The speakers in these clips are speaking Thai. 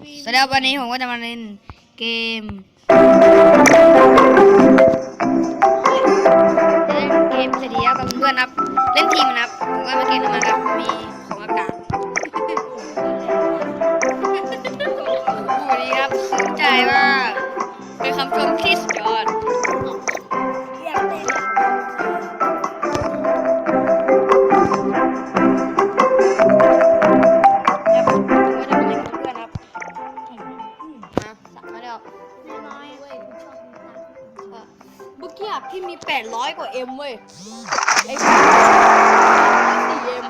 ฟิล์มสวัสดีครับวันนี้ผมก็จะมาเล่นเกมเล่นเกมเสถียรกับเพื่อนครับ เล่นทีมนะครับผมก็มาเกมน้ำมันครับ มีของอากาศวันนี้ครับซึ้งใจมากเป็นคำชมที่สุด เมื่อกี้อะพี่มี 800 กว่าเอ็มเว้ย ไอ้สี่เอ็ม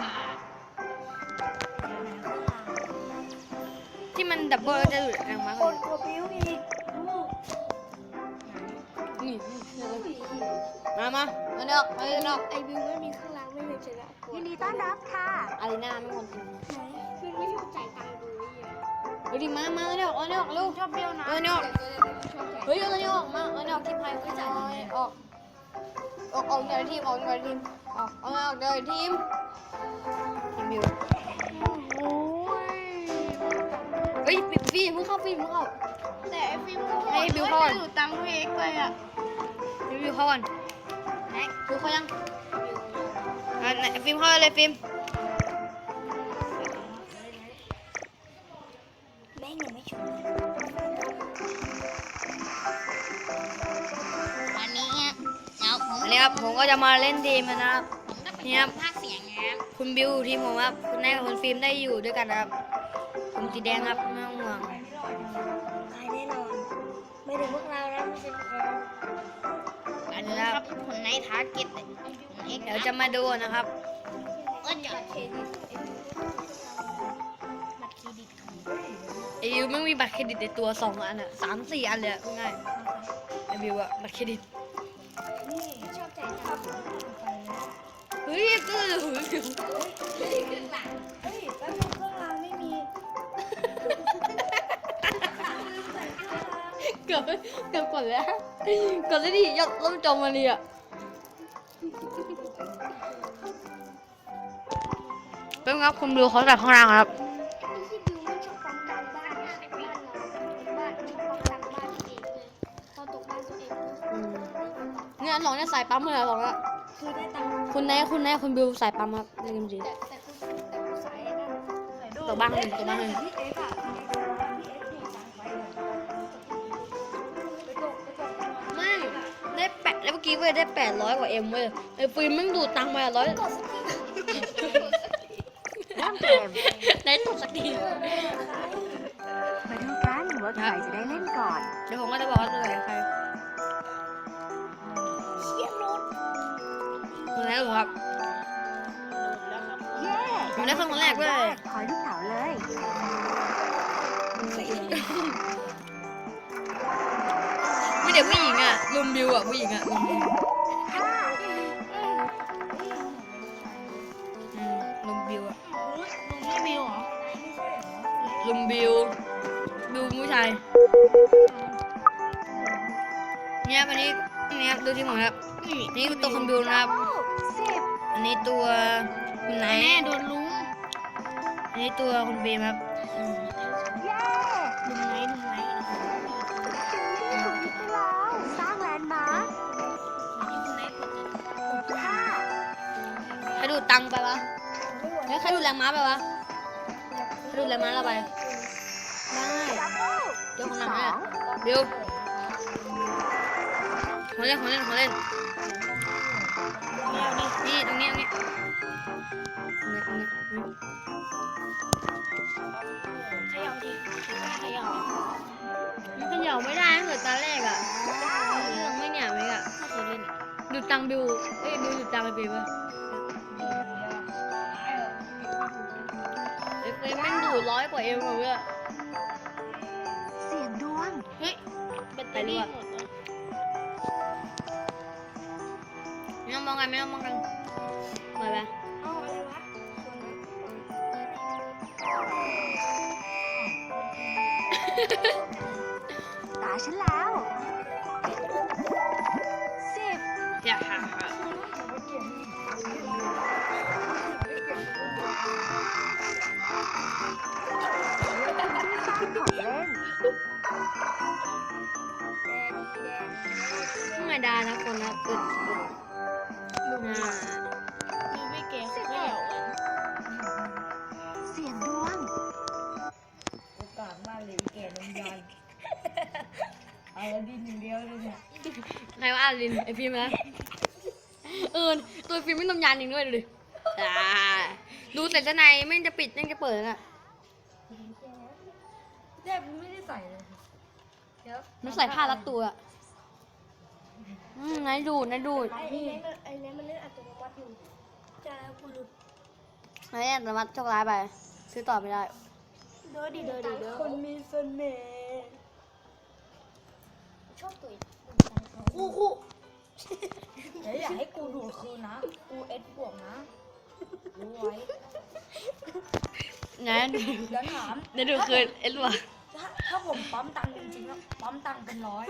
ที่มันดับเบิลแล้วจะหลุดแรงมากกเลดยตัวบิ้วอีกลูกนี่มามามาเนอกมาเนอกไอบิวไม่มีข้างล่างไม่เลยชนะกดยินดีต้อนรับค่ะอารีนาไม่คนจริงไหนฟิล์มไม่ชอบจ่ายตังค์ดูไอ้เหี้ยเฮ้ยมามาเนอกเอาเนอกลูกชอบเบี้ยวนะเออเนอกชอบจ่ายเฮ้ยเอาเนอกมาเอาเนอกที่พายก็จ่ายออก ออกออกจากทีมออกจากทีมออกเอาออกจากทีมทีมบิวโอ้ยเฮ้ยฟีมึงเข้าฟีมึงเข้าแต่ไอฟิล์มก็ให้บิวก่อนดูตังค์พี่เอ็กซ์ไปอะฟิล์มฟิล์มเข้าก่อนไหนฟิล์มเข้ายังอะไหนฟิล์มเข้าเลยฟิล์ม ครับผมก็จะมาเล่นทีมนะครับผมจะไปเนี่ยภาคเสียงนะคุณบิวทีมผมครับคุณนายกับคุณฟิล์มได้อยู่ด้วยกันนะครับผมสีแดงครับไม่ต้องห่วงตายแน่นอนไม่ถึงพวกเรานะไม่ใช่พวกเราอันนี้ครับคนในทาร์เก็ตเลยคนเอ็กซ์เดี๋ยวจะมาดูนะครับเออจะเครดิตบัตรเครดิตของไอบิวไม่มีบัตรเครดิตในตัวสองอันอะสามสี่อันเลยอะง่ายไอบิวอะบัตรเครดิต เฮ้ยก็หือถึงเฮ้ยแป๊บนึงเครื่องรางไม่มีเกือบเกือบกดแล้วกดแล้วดิยอดล่มจมมาเลยอะเป็นครับคุณบิวเขาจากข้างล่างครับที่บิวไม่ชอบฟังกลางบ้านบ้านเราบ้านชอบฟังกลางบ้านตัวเองเลยพอตกบ้านตัวเองอืมเนี่ยน้องเนี่ยสายปั๊มเลยสองละ คือได้ตังค์คุณนายคุณนายคุณบิวสายปั๊มครับในเกมจีแต่แต่คุณแต่คุณสายนะตัวบ้างหนึ่งตัวบ้างหนึ่งพี่เอ็กซ์อะพี่เอ็กซ์อยู่ต่างไปไปตกไปตกไม่ได้แปดแล้วเมื่อกี้เว้ยได้แปดร้อยกว่าเอ็มเว้ยไอ้ฟิล์มมึงดูดตังค์มาร้อยกดสักทีเริ่มเกมได้ตกสักทีมาดูกันว่าใครจะได้เล่นก่อน เดี๋ยวผมก็จะบอกว่าตัวไหนใคร คุณนายผมครับเย้ผมได้คนคนแรกด้วยขอลูกเต๋าเลยมีแต่ผู้หญิงอะลุมบิวอะผู้หญิงอะลุมบิวห้าอืมลุมบิวอะไม่มีหรอลุมบิวบิวผู้ชายเนี่ยวันนี้เนี่ยดูที่ผมครับนี่ตัวคุณบิวนะครับ สิบอันนี้ตัวคุณไนแน่ท์โดนลุงอันนี้ตัวคุณเบมครับอืมเย้ลุงไหนลุงไหนที่สุดที่ไปแล้วสร้างแลนด์มาร์คลุงไหนกดจะห้าใครดูดตังค์ไปวะเฮ้ยใครดูดแรงม้าไปวะใครดูดแรงม้าเราไปได้ดับเบิ้ลเดี๋ยวคนหสลังอเนี่ยงบิวหัวเล่นหัวเล่นหัวเล่น นี่ตรงนี้ตรงนี้ตรงนี้ตรงนี้ตรงนี้ขยับดิขยับมันเขย่าไม่ได้ตั้งแต่ตอนแรกอะเรื่องไม่หยาบเลยอะถ้าเคยเล่นอะดูตังค์บิวเอ้ยบิวดูตังค์ไปบิวอะไอ้เฟรมแม่งดูดร้อยกว่าเอ็มกว่าเพื่อนเสียงดวงเฮ้ยแบตเตอรี่หมด องมองกันไม่ต้องมองกันมาไปเอาอะไรวะตาฉันแล้วสิบอย่าฮ่าฮ่าสร้างของเล่นทำไมดานะคนนะอึดอึด น่าดูไม่เก๋เขาไม่เหยาเสียงดวงโอกาสมากเลยอีแก่นมยานเอาละดินอย่างเดียวเลยเนี่ยใครว่าอาลินไอฟิล์มนะเออตัวฟิล์มไม่นมยานจริงด้วยดูดิอ่าดูเสร็จจะในไม่งจะปิดไม่งจะเปิดน่ะแทบไม่ได้ใส่เลยเดี๋ยวมันใส่ผ้ารัดตัวอะ อืมนายดูดนายดูดไอ้เนี้มันไอ้เนี้มันเล่นอัตโนมัติอยู่จะกูหลุดนายสามารถโชคร้ายไป ซื้อต่อไม่ได้ เด้อดิเด้อดิเด้อคนมีเสน่ห์ชอบตุ๋ยคู่คู่เดี๋ยวอย่าให้กูดูดคืนนะ กูเอสบวกนะรู้ไว้นายดูเดี๋ยวถามนายดูคืนเอ็ดวะถ้าถ้าผมปั๊มตังค์จริงๆแล้วปั๊มตังค์เป็นร้อย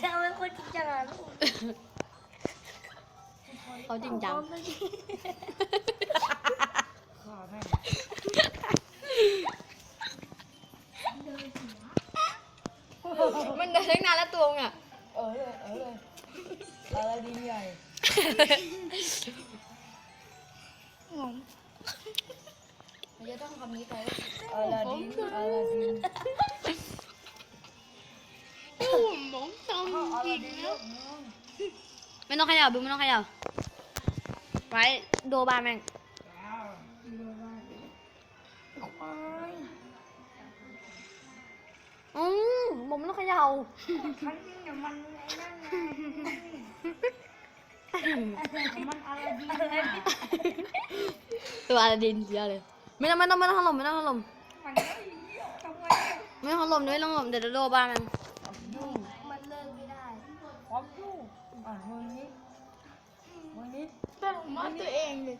จะเอาเป็นคนจริงจังอะเขาจริงจังขาแม่งมันเดินตั้งนานแล้วตัวมึงอะ เออเลยเออเลยอะไรดีใหญ่ อจริลางดินแล้วไม่ต้องเขย่าบิวไม่ต้องเขย่าไว้โดบาแม่งควายอืมผมไม่ต้องเขย่าครั้งนี้เนี่ยมันไอ้นั่นไงมันอลาดินน่ะตัวอาลาดินเยอะเลยไม่ต้องไม่ต้องไม่ต้องถล่มไม่ต้องถล่มมันก็เหี้ยทำไมอะไม่ต้องถล่มไม่ต้องถล่มเดี๋ยวจะโดบาแม่ง แต่ผมาตัวเองเลย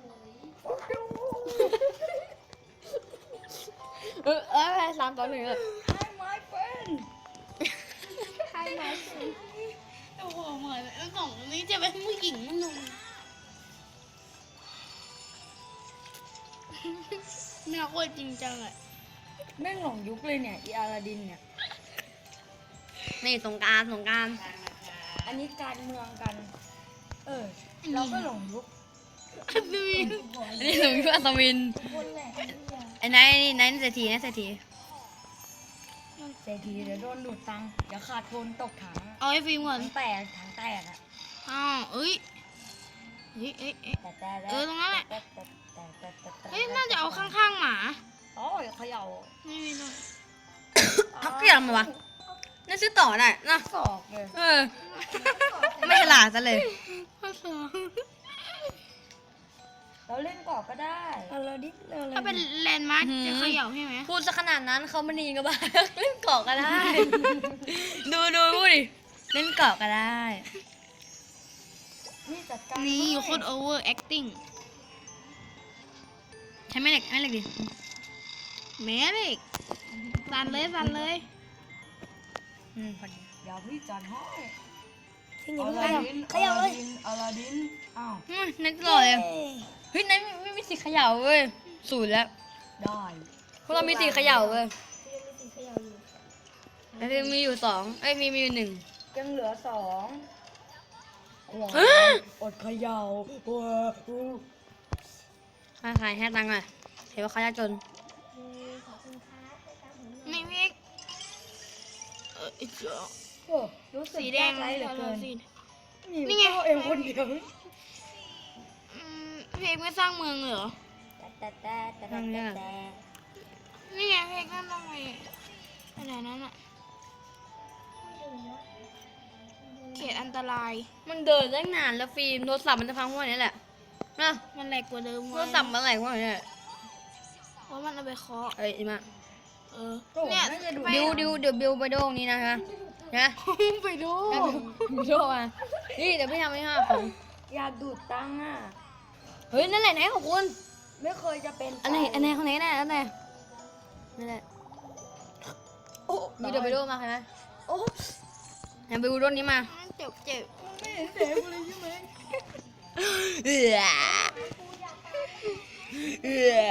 เออเออสามต่อหนึ่งเลยให้ไม้เป็นใครมาสิโอ้โหเหมือนสองนี้จะเป็นผู้หญิงมันหนุ่มแม่โคตรจริงจังเลยแม่งหลงยุคเลยเนี่ยอีอลาดินเนี่ยนี่สงการสงการ อันนี้การเมืองกัน ออ เราก็หลงยุคอันนี้หนูชื่ออัศวินคนแหละไอ้นายนี่นายนี่เศรษฐีนะเศรษฐีเศรษฐีเดี๋ยวโดนดูดตังค์เดี๋ยวขาดทุนตกถังเอาไอ้ฟิล์มก่อนถังแตกถังแตกอะอ้าวเอ้ยเฮ้ยเอ้ยเอ้ยแต่แต่เออตรงนั้นแหละแต่แต่แต่แต่แต่แต่เฮ้ยน่าจะเอาข้างๆหมาอ๋ออย่าเขย่าไม่ไม่ต้องทักเกี่ยมาวะน่าซื้อต่อน่ะนะสอกเลยเออ ไม่ฉลาดซะเลยข้อ สองเราเล่นก่อนก็ได้อลาดินอลาถ้าเป็นแลนด์มาร์คอื้อหืจะอเขย่าใช่ไหมพูดซะขนาดนั้นเขามานีกับบ้านเล่นเกาะก็ได้ ดูดูพูดดิเล่นเกาะก็ได้ นี่จัดการนี่ให้โคตรโอเวอร์แอคติ้งใช้แม่เหล็กแม่เหล็กดิแม่เด็กสั่นเลยสั่นเลยอืมพอดีเดี๋ยวพี่จัดให้ ทิ้งออย่างลานี้ดินขยับเลยอลาดินอ้าวอืมนั่นตลอดเลยเฮ้ยนั่นไม่ไม่มีสีเขย่าเว้ยศูนย์แล้วได้พวกเรามีสีเขย่าเว้ยสีขยับอยู่แล้วพี่มีอยู่สองเอ้ยมีมีอยู่หนึ่ง ยังเหลือสองขวาฮะอดเขย่าว้าวค่าขายให้ตังค์หน่อยเห็นว่าเขายากจนขอบคุณค่ะไปตามผมไม่เมกเออไอ้เจ้า โอ้รู้สึกสีแดงยากไรเหลือเกิน สีนี่นี่ไง เข้าเองคนเดียวอืมเพลงไม่สร้างเมืองเลยเหรอ แต่แต่แต่แต่นั่งเนี่ยแต่นี่ไงเพลงนั่นทำไมไปไหนนั้นอะเขตอันตราย มันเดินตั้งนานแล้วฟิล์มโทรศัพท์มันจะพังพวกนี้แหละนะมันแหลกกว่าเดิมโทเว้รยศัพท์มันอะไรพวกนี้แหละเพราะมันเอาไปเคาะเอ้ยอีมาเออโอ้เนี่ยน่าจะดูไปดิวดิวเดี๋ยวบิวไปโดงนี้นะคะ นะไปดูแล้วบิวโดมานี่เดี๋ยวพี่ทำให้ห้าของอยากดูดตังค์อะ เฮ้ย นั่นแหละไหนของคุณ ไม่เคยจะเป็นอันไหน อันไหนของไหนน่ะอันไหนนั่นแหละโอ้บิวเดี๋ยวไปโดมาใช่ไหมโอ้งั้นบิวโดนนี้มา เจ็บเจ็บไม่เห็นเสียงเลยใช่ไหมเอือเอือ